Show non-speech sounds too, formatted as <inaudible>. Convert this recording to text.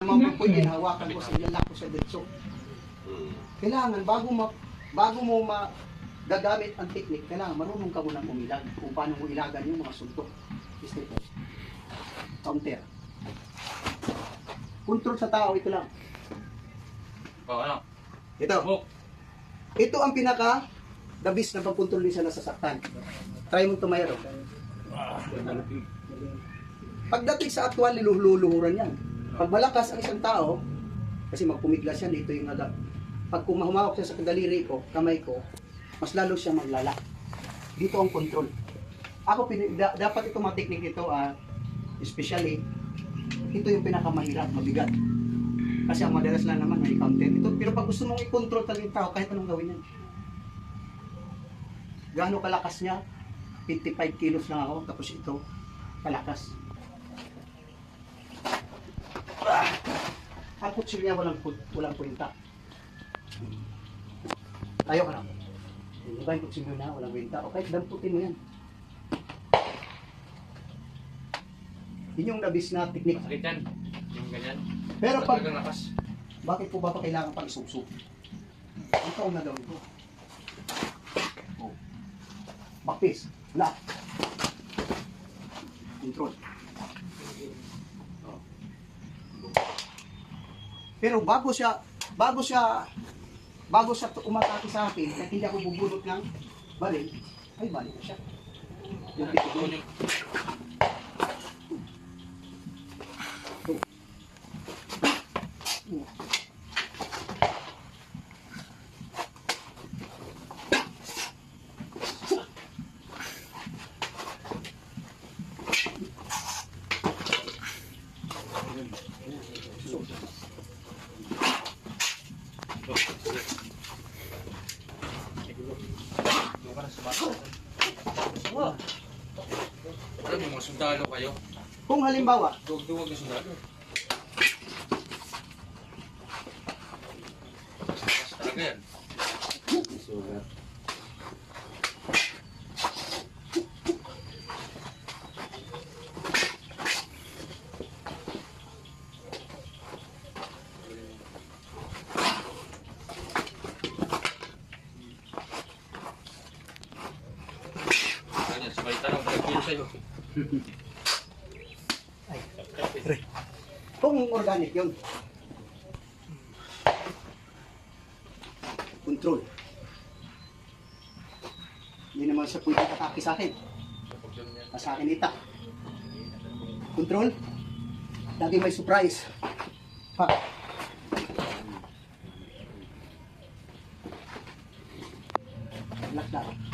Mga pwede hawakan ko sa ilalak ko sa detso. Kailangan bago ma bago mo ma gagamit ang technique, kailangan marunong ka muna umilag kung paano mo ilagan yung mga suntok. Step by. Counter. Control sa tao, ito lang. Oh, ano? Ito. Oh. Ito ang pinaka the best na pagkontrol din sa nasasaktan. Try mo tumayro. Pagdating sa actual, luluhuran yan. Pag malakas ang isang tao, kasi magpumiglas yan, dito yung aga. Pag kumahumawak siya sa kadaliri ko, kamay ko, mas lalo siya maglala. Dito ang control. Ako, pin- da- dapat ito mga technique ito, ah, especially, ito yung pinakamahirap, mabigat. Kasi ang madalas lang naman may counter ito. Pero pag gusto mong i-control talaga yung tao, kahit anong gawin yan. Gaano kalakas niya? 55 kilos lang ako, tapos ito, kalakas. Ang kutsilya walang, walang kwenta. Tayo ka na. Di ba yung kutsilyo na, walang kwenta. O kahit damputin mo yan. Yun yung nabis na technique. Masakit yan. Yung ganyan. Pero pag lakas. bakit po ba pa kailangan pang isubsub? Ang taon na daw ito. Oh. Bakpis. Lock. Control. Pero bago siya, bago siya, bago siya umatake sa akin, kahit hindi ako bubunot ng balik, ay balik na siya. Yung Wow. Mo, mga sundalo kayo. Kung halimbawa, Duwag-duwag na sundalo. Lakas talaga yan. Ganyan, tanong, kaya sa'yo. <laughs> Kung organic yun. Control. Hindi naman siya pwede atake sa akin. Sa akin ita. Control. Lagi may surprise. Pa. Lockdown.